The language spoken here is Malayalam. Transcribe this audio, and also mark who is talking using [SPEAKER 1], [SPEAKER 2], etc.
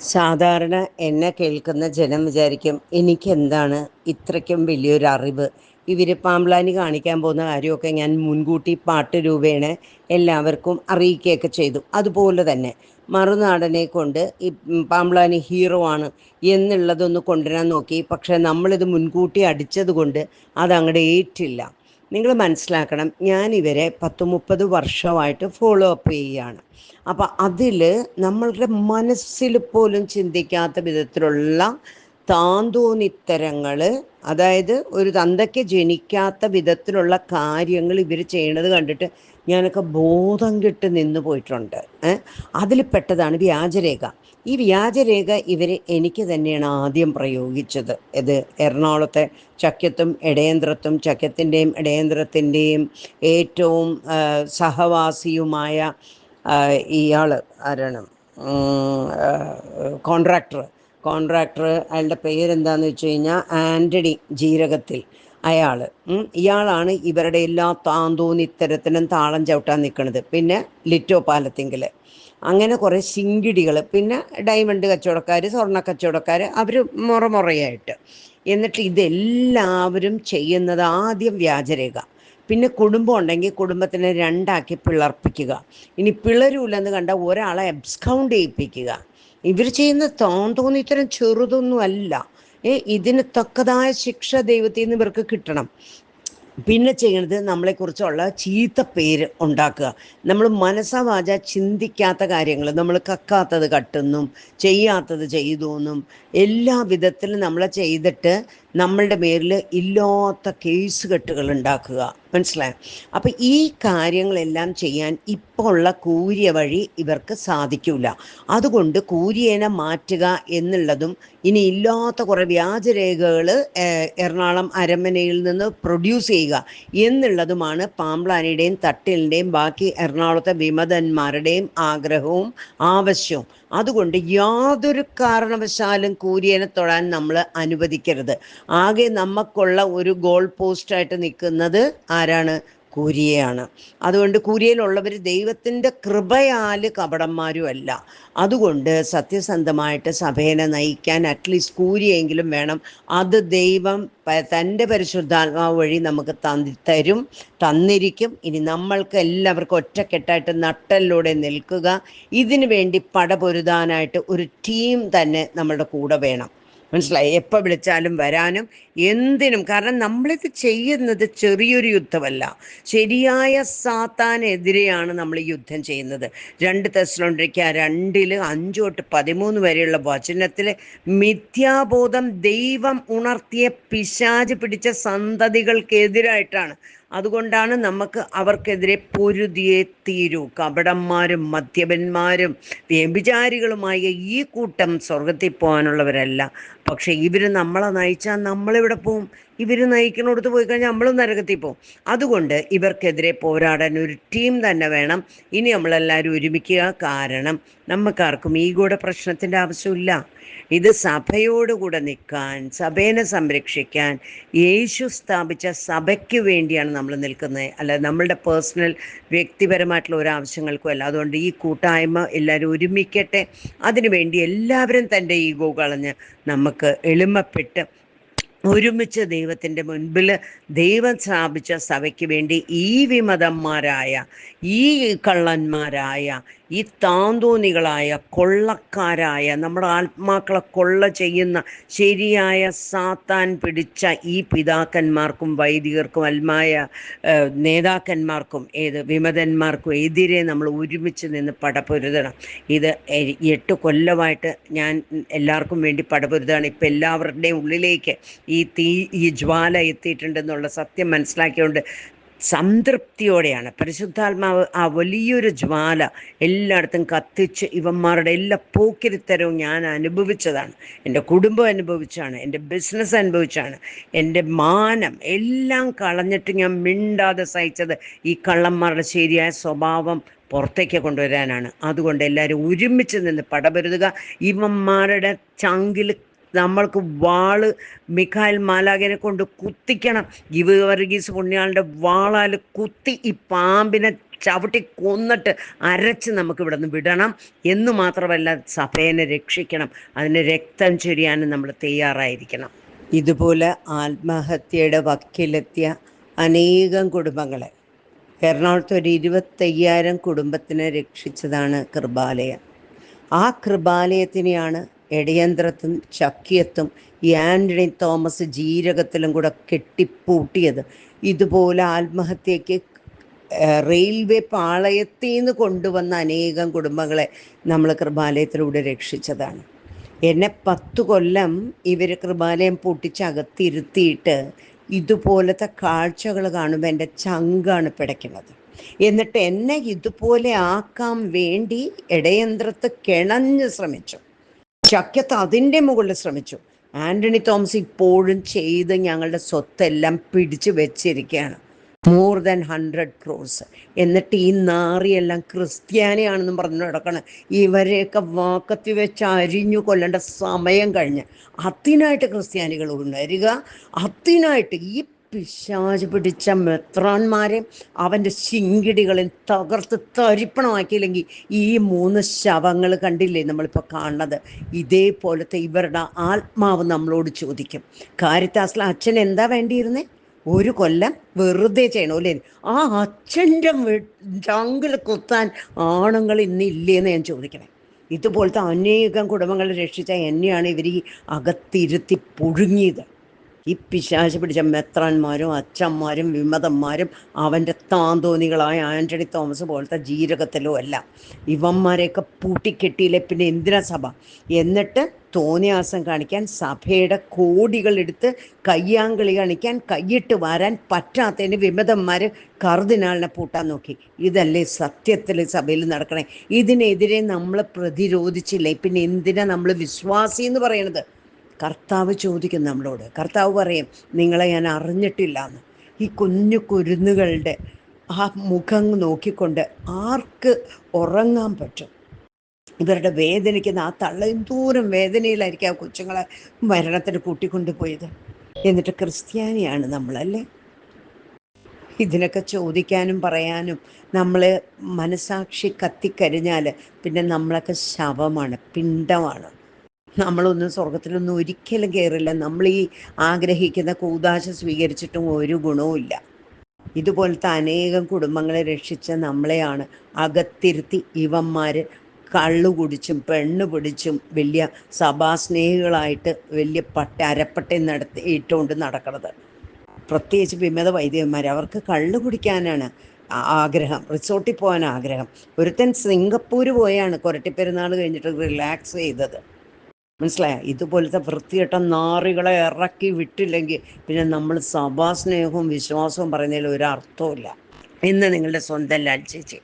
[SPEAKER 1] സാധാരണ എന്നെ കേൾക്കുന്ന ജനം വിചാരിക്കും എനിക്കെന്താണ് ഇത്രയ്ക്കും വലിയൊരു അറിവ്? ഇവർ പാമ്പ്ലാനി കാണിക്കാൻ പോകുന്ന കാര്യമൊക്കെ ഞാൻ മുൻകൂട്ടി പാട്ട് രൂപേണ എല്ലാവർക്കും അറിയിക്കുകയൊക്കെ ചെയ്തു. അതുപോലെ തന്നെ മറുനാടനെ കൊണ്ട് ഈ പാമ്പ്ലാനി ഹീറോ ആണ് എന്നുള്ളതൊന്ന് കൊണ്ടുവരാൻ നോക്കി. പക്ഷേ നമ്മളിത് മുൻകൂട്ടി അടിച്ചത് കൊണ്ട് അതങ്ങോട്ട് ഏറ്റില്ല. നിങ്ങൾ മനസ്സിലാക്കണം ഞാൻ ഇവരെ പത്ത് മുപ്പത് വർഷമായിട്ട് ഫോളോ അപ്പ് ചെയ്യുകയാണ്. അപ്പം അതിൽ നമ്മളുടെ മനസ്സിൽ പോലും ചിന്തിക്കാത്ത വിധത്തിലുള്ള താന്തോന്നിത്തരങ്ങൾ അതായത് ഒരു തന്തയ്ക്ക് ജനിക്കാത്ത വിധത്തിലുള്ള കാര്യങ്ങൾ ഇവർ ചെയ്യണത് കണ്ടിട്ട് ഞാനൊക്കെ ബോധം കെട്ട് നിന്ന് പോയിട്ടുണ്ട്. അതിൽ പെട്ടതാണ് വ്യാജരേഖ. ഈ വ്യാജരേഖ ഇവർ എനിക്ക് തന്നെയാണ് ആദ്യം പ്രയോഗിച്ചത്. ഇത് എറണാകുളത്തെ ചക്യത്തും ഇടയന്ത്രത്തും ചക്യത്തിന്റെയും ഇടയന്ത്രത്തിന്റെയും ഏറ്റവും സഹവാസിയുമായ ഇയാൾ ആരാണ്? കോൺട്രാക്ടർ കോൺട്രാക്ടർ അയാളുടെ പേരെന്താണെന്ന് വെച്ച് കഴിഞ്ഞാൽ ആന്റണി ജീരകത്തിൽ അയാൾ ഇയാളാണ് ഇവരുടെ എല്ലാ താന്തോന്നിത്തരത്തിനും താളം ചവിട്ടാൻ നിൽക്കുന്നത് പിന്നെ ലിറ്റോ പാലത്തിങ്കിൽ അങ്ങനെ കുറേ ശിങ്കിടികൾ പിന്നെ ഡയമണ്ട് കച്ചവടക്കാർ സ്വർണ കച്ചവടക്കാർ അവർ മുറമുറയായിട്ട് എന്നിട്ട് ഇതെല്ലാവരും ചെയ്യുന്നത് ആദ്യം വ്യാജരേഖ. പിന്നെ കുടുംബം ഉണ്ടെങ്കിൽ കുടുംബത്തിനെ രണ്ടാക്കി പിളർപ്പിക്കുക. ഇനി പിളരൂലെന്ന് കണ്ട ഒരാളെ എബ്സ്കൗണ്ട് ചെയ്യിപ്പിക്കുക. ഇവർ ചെയ്യുന്ന തോന്നി ഇത്തരം ചെറുതൊന്നും അല്ല. ഇതിന് തക്കതായ ശിക്ഷ ദൈവത്തിൽ നിന്ന് ഇവർക്ക് കിട്ടണം. പിന്നെ ചെയ്യണത് നമ്മളെക്കുറിച്ചുള്ള ചീത്ത പേര് ഉണ്ടാക്കുക. നമ്മൾ മനസ്സവാച ചിന്തിക്കാത്ത കാര്യങ്ങൾ നമ്മൾ കക്കാത്തത് കട്ടുന്നും ചെയ്യാത്തത് ചെയ്തു എന്നും എല്ലാ വിധത്തിലും നമ്മളെ ചെയ്തിട്ട് നമ്മളുടെ പേരിൽ ഇല്ലാത്ത കേസ് കെട്ടുകൾ ഉണ്ടാക്കുക. മനസ്സിലായോ? അപ്പം ഈ കാര്യങ്ങളെല്ലാം ചെയ്യാൻ ഇപ്പോൾ ഉള്ള കൂരിയ വഴി ഇവർക്ക് സാധിക്കില്ല അതുകൊണ്ട് കൂരിയനെ മാറ്റുക എന്നുള്ളതും ഇനി ഇല്ലാത്ത കുറേ വ്യാജരേഖകൾ എറണാകുളം അരമനയിൽ നിന്ന് പ്രൊഡ്യൂസ് ചെയ്യുക എന്നുള്ളതുമാണ് പാമ്പ്ലാനിയുടെയും തട്ടിലിന്റെയും ബാക്കി എറണാകുളത്തെ വിമതന്മാരുടെയും ആഗ്രഹവും ആവശ്യവും. അതുകൊണ്ട് യാതൊരു കാരണവശാലും കൂരിയനെ തൊഴാൻ നമ്മൾ അനുവദിക്കരുത്. ആകെ നമുക്കുള്ള ഒരു ഗോൾ പോസ്റ്റായിട്ട് നിൽക്കുന്നത് ആരാണ്? കൂരിയയാണ്. അതുകൊണ്ട് കൂരിയയിലുള്ളവർ ദൈവത്തിന്റെ കൃപയാൽ കപടന്മാരും അല്ല അതുകൊണ്ട് സത്യസന്ധമായിട്ട് സഭേനെ നയിക്കാൻ അറ്റ്ലീസ്റ്റ് കൂരിയെങ്കിലും വേണം. അത് ദൈവം തന്റെ പരിശുദ്ധാത്മാവ് വഴി നമുക്ക് തരും തന്നിരിക്കും. ഇനി നമ്മൾക്ക് എല്ലാവർക്കും ഒറ്റക്കെട്ടായിട്ട് നട്ടലിലൂടെ നിൽക്കുക. ഇതിനു വേണ്ടി പടപൊരുതാനായിട്ട് ഒരു ടീം തന്നെ നമ്മളുടെ കൂടെ വേണം. മനസ്സിലായി? എപ്പോൾ വിളിച്ചാലും വരാനും എന്തിനും. കാരണം നമ്മളിത് ചെയ്യുന്നത് ചെറിയൊരു യുദ്ധമല്ല. ശരിയായ സാത്താനെതിരെയാണ് നമ്മൾ യുദ്ധം ചെയ്യുന്നത്. രണ്ട് തെസ്ലോണ്ടിരിക്ക രണ്ടിൽ അഞ്ചു തൊട്ട് പതിമൂന്ന് വരെയുള്ള വചനത്തിൽ മിഥ്യാബോധം ദൈവം ഉണർത്തിയ പിശാജ് പിടിച്ച സന്തതികൾക്കെതിരായിട്ടാണ്. അതുകൊണ്ടാണ് നമുക്ക് അവർക്കെതിരെ പൊരുതിയെ തീരൂ. കപടന്മാരും മദ്യപന്മാരും വ്യഭിചാരികളുമായ ഈ കൂട്ടം സ്വർഗത്തിൽ പോകാനുള്ളവരല്ല. പക്ഷെ ഇവർ നമ്മളെ നയിച്ചാൽ നമ്മളിവിടെ പോവും? ഇവർ നയിക്കുന്നിടത്ത് പോയി കഴിഞ്ഞാൽ നമ്മളും നരകത്തിൽ പോകും. അതുകൊണ്ട് ഇവർക്കെതിരെ പോരാടാൻ ഒരു ടീം തന്നെ വേണം. ഇനി നമ്മളെല്ലാവരും ഒരുമിക്കുക. കാരണം നമുക്കാർക്കും ഈഗോയുടെ പ്രശ്നത്തിന്റെ ആവശ്യമില്ല. ഇത് സഭയോടുകൂടെ നിൽക്കാൻ സഭേനെ സംരക്ഷിക്കാൻ യേശു സ്ഥാപിച്ച സഭയ്ക്ക് വേണ്ടിയാണ് നമ്മൾ നിൽക്കുന്നത്. അല്ല നമ്മളുടെ പേഴ്സണൽ വ്യക്തിപരമായിട്ടുള്ള ഒരു ആവശ്യങ്ങൾക്കും അല്ല. അതുകൊണ്ട് ഈ കൂട്ടായ്മ എല്ലാവരും ഒരുമിക്കട്ടെ. അതിനുവേണ്ടി എല്ലാവരും തന്റെ ഈഗോ കളഞ്ഞ് നമുക്ക് എളിമപ്പെട്ട് ഒരുമിച്ച് ദൈവത്തിന്റെ മുൻപിൽ ദൈവം സ്ഥാപിച്ച സഭയ്ക്ക് വേണ്ടി ഈ വിമതന്മാരായ ഈ കള്ളന്മാരായ ഈ താന്തോന്നികളായ കൊള്ളക്കാരായ നമ്മുടെ ആത്മാക്കളെ കൊള്ള ചെയ്യുന്ന ശരിയായ സാത്താൻ പിടിച്ച ഈ പിതാക്കന്മാർക്കും വൈദികർക്കും അൽമായ നേതാക്കന്മാർക്കും ഏത് വിമതന്മാർക്കും എതിരെ നമ്മൾ ഒരുമിച്ച് നിന്ന് പടപൊരുതണം. ഇത് എട്ട് കൊല്ലമായിട്ട് ഞാൻ എല്ലാവർക്കും വേണ്ടി പടപൊരുതാണ് ഇപ്പം എല്ലാവരുടെയും ഉള്ളിലേക്ക് ഈ തീ ഈ ജ്വാല എത്തിയിട്ടുണ്ടെന്നുള്ള സത്യം മനസ്സിലാക്കിയുകൊണ്ട് സംതൃപ്തിയോടെയാണ്. പരിശുദ്ധാത്മാവ് ആ വലിയൊരു ജ്വാല എല്ലായിടത്തും കത്തിച്ച് ഇവന്മാരുടെ എല്ലാ പോക്കിരിത്തരവും ഞാൻ അനുഭവിച്ചതാണ്. എന്റെ കുടുംബം അനുഭവിച്ചാണ് എന്റെ ബിസിനസ് അനുഭവിച്ചാണ് എന്റെ മാനം എല്ലാം കളഞ്ഞിട്ട് ഞാൻ മിണ്ടാതെ സഹിച്ചത് ഈ കള്ളന്മാരുടെ ശരിയായ സ്വഭാവം പുറത്തേക്ക് കൊണ്ടുവരാനാണ്. അതുകൊണ്ട് എല്ലാവരും ഒരുമിച്ച് നിന്ന് പടപരുതുക. ഇവന്മാരുടെ ചങ്കിൽ നമ്മൾക്ക് വാൾ മിഖായൽ മാലാഖനെ കൊണ്ട് കുത്തിക്കണം. ഗിവ് വർഗീസ് പുണ്യാളുടെ വാളാൽ കുത്തി ഈ പാമ്പിനെ ചവിട്ടി കൊന്നിട്ട് അരച്ച് നമുക്ക് ഇവിടെ നിന്ന് വിടണം. എന്ന് മാത്രമല്ല സഭേനെ രക്ഷിക്കണം. അതിന് രക്തം ചൊരിയാനും നമ്മൾ തയ്യാറായിരിക്കണം. ഇതുപോലെ ആത്മഹത്യയുടെ വക്കിലെത്തിയ അനേകം കുടുംബങ്ങളെ എറണാകുളത്ത് ഒരു ഇരുപത്തയ്യായിരം കുടുംബത്തിനെ രക്ഷിച്ചതാണ് കൃപാലയം. ആ കൃപാലയത്തിനെയാണ് എടയന്ത്രത്തും ചക്കിയത്തും ആന്റണി തോമസ് ജീരകത്തിലും കൂടെ കെട്ടിപ്പൂട്ടിയത്. ഇതുപോലെ ആത്മഹത്യക്ക് റെയിൽവേ പാളയത്തിൽ നിന്ന് കൊണ്ടുവന്ന അനേകം കുടുംബങ്ങളെ നമ്മൾ കൃപാലയത്തിലൂടെ രക്ഷിച്ചതാണ്. എന്നെ പത്തു കൊല്ലം ഇവർ കൃപാലയം പൊട്ടിച്ചകത്തിരുത്തിയിട്ട് ഇതുപോലത്തെ കാഴ്ചകൾ കാണുമ്പോൾ എന്റെ ചങ്കാണ് പിടയ്ക്കുന്നത്. എന്നിട്ട് എന്നെ ഇതുപോലെ ആക്കാൻ വേണ്ടി ഇടയന്ത്രത്ത് കിണഞ്ഞ് ശ്രമിച്ചു. ചക്കത്ത് അതിന്റെ മുകളിൽ ശ്രമിച്ചു. ആന്റണി തോമസ് ഇപ്പോഴും ചെയ്ത് ഞങ്ങളുടെ സ്വത്തെല്ലാം പിടിച്ചു വെച്ചിരിക്കുകയാണ്. മോർ ദാൻ ഹൺഡ്രഡ് ക്രോസ് എന്നിട്ട് ഈ നാറിയെല്ലാം ക്രിസ്ത്യാനിയാണെന്നും പറഞ്ഞു നടക്കണം. ഇവരെയൊക്കെ വാക്കത്തി വെച്ച് അരിഞ്ഞു കൊല്ലേണ്ട സമയം കഴിഞ്ഞ്. അതിനായിട്ട് ക്രിസ്ത്യാനികൾ ഉണരുക അതിനായിട്ട് ഈ പിശാച് പിടിച്ച മെത്രാന്മാരെ അവന്റെ ശിങ്കിടികളിൽ തകർത്ത് തരിപ്പണമാക്കിയില്ലെങ്കിൽ ഈ മൂന്ന് ശവങ്ങൾ കണ്ടില്ലേ നമ്മളിപ്പോൾ കാണുന്നത്? ഇതേപോലത്തെ ഇവരുടെ ആത്മാവ് നമ്മളോട് ചോദിക്കും. കാരിത്താസിലെ അച്ഛൻ എന്താ വേണ്ടിയിരുന്നേ? ഒരു കൊല്ലം വെറുതെ ചെയ്യണോ അല്ലേ? ആ അച്ഛന്റെ ചങ്കിൽ കുത്താൻ ആണുങ്ങൾ ഇന്നില്ലേന്ന് ഞാൻ ചോദിക്കണേ. ഇതുപോലത്തെ അനേകം കുടുംബങ്ങളെ രക്ഷിച്ച എന്നെയാണ് ഇവർ ഈ അകത്തിരുത്തി പുഴുങ്ങിയത്. ഈ പിശാച് പിടിച്ച മെത്രാന്മാരും അച്ഛന്മാരും വിമതന്മാരും അവന്റെ താന്തോന്നികളായ ആന്റണി തോമസ് പോലത്തെ ജീരകത്തിലും അല്ല ഇവന്മാരെയൊക്കെ പൂട്ടിക്കെട്ടിയില്ലേ പിന്നെ എന്തിനാ സഭ? എന്നിട്ട് തോന്നിയാസം കാണിക്കാൻ സഭയുടെ കോടികൾ എടുത്ത് കയ്യാങ്കളി കാണിക്കാൻ കൈയിട്ട് വരാൻ പറ്റാത്തതിന് വിമതന്മാർ കർദിനാളിനെ പൂട്ടാൻ നോക്കി. ഇതല്ലേ സത്യത്തിൽ സഭയിൽ നടക്കണേ. ഇതിനെതിരെ നമ്മൾ പ്രതിരോധിച്ചില്ലേ? പിന്നെ എന്തിനാ നമ്മൾ വിശ്വാസി എന്ന് പറയണത്? കർത്താവ് ചോദിക്കും നമ്മളോട്. കർത്താവ് പറയും നിങ്ങളെ ഞാൻ അറിഞ്ഞിട്ടില്ല എന്ന് ഈ കുഞ്ഞു കുരുന്നുകളുടെ ആ മുഖം നോക്കിക്കൊണ്ട് ആർക്ക് ഉറങ്ങാൻ പറ്റും? ഇവരുടെ വേദനിക്കുന്ന ആ തള്ള എന്തോരം വേദനയിലായിരിക്കും ആ കൊച്ചുങ്ങളെ മരണത്തിന് കൂട്ടിക്കൊണ്ടുപോയത്. എന്നിട്ട് ക്രിസ്ത്യാനിയാണ് നമ്മളല്ലേ? ഇതിനൊക്കെ ചോദിക്കാനും പറയാനും നമ്മളെ മനസാക്ഷി കത്തിക്കരിഞ്ഞാൽ പിന്നെ നമ്മളൊക്കെ ശവമാണ് പിണ്ടമാണ് നമ്മളൊന്നും സ്വർഗത്തിലൊന്നും ഒരിക്കലും കയറില്ല നമ്മൾ ഈ ആഗ്രഹിക്കുന്ന കൂതാശ സ്വീകരിച്ചിട്ടും ഒരു ഗുണവുമില്ല ഇതുപോലത്തെ അനേകം കുടുംബങ്ങളെ രക്ഷിച്ച നമ്മളെയാണ് അകത്തിരുത്തി ഇവന്മാർ കള്ളു കുടിച്ചും പെണ്ണ് പിടിച്ചും വലിയ സഭാസ്നേഹികളായിട്ട് വലിയ പട്ട അരപ്പട്ടയും നടത്തി ഇട്ടുകൊണ്ട് നടക്കുന്നത് പ്രത്യേകിച്ച് വിമത വൈദികന്മാർ അവർക്ക് കള്ളു കുടിക്കാനാണ് ആഗ്രഹം. റിസോർട്ടിൽ പോകാൻ ആഗ്രഹം. ഒരുത്തൻ സിംഗപ്പൂർ പോയാണ് കൊരട്ടിപ്പെരുന്നാൾ കഴിഞ്ഞിട്ട് റിലാക്സ് ചെയ്തത്. മനസ്സിലായോ? ഇതുപോലത്തെ വൃത്തികെട്ട നാറികളെ ഇറക്കി വിട്ടില്ലെങ്കിൽ പിന്നെ നമ്മൾ സഭാസ്നേഹവും വിശ്വാസവും പറയുന്നതിൽ ഒരർത്ഥവും ഇല്ല ഇന്ന് നിങ്ങളുടെ സ്വന്തം ലാൽ ചേച്ചി.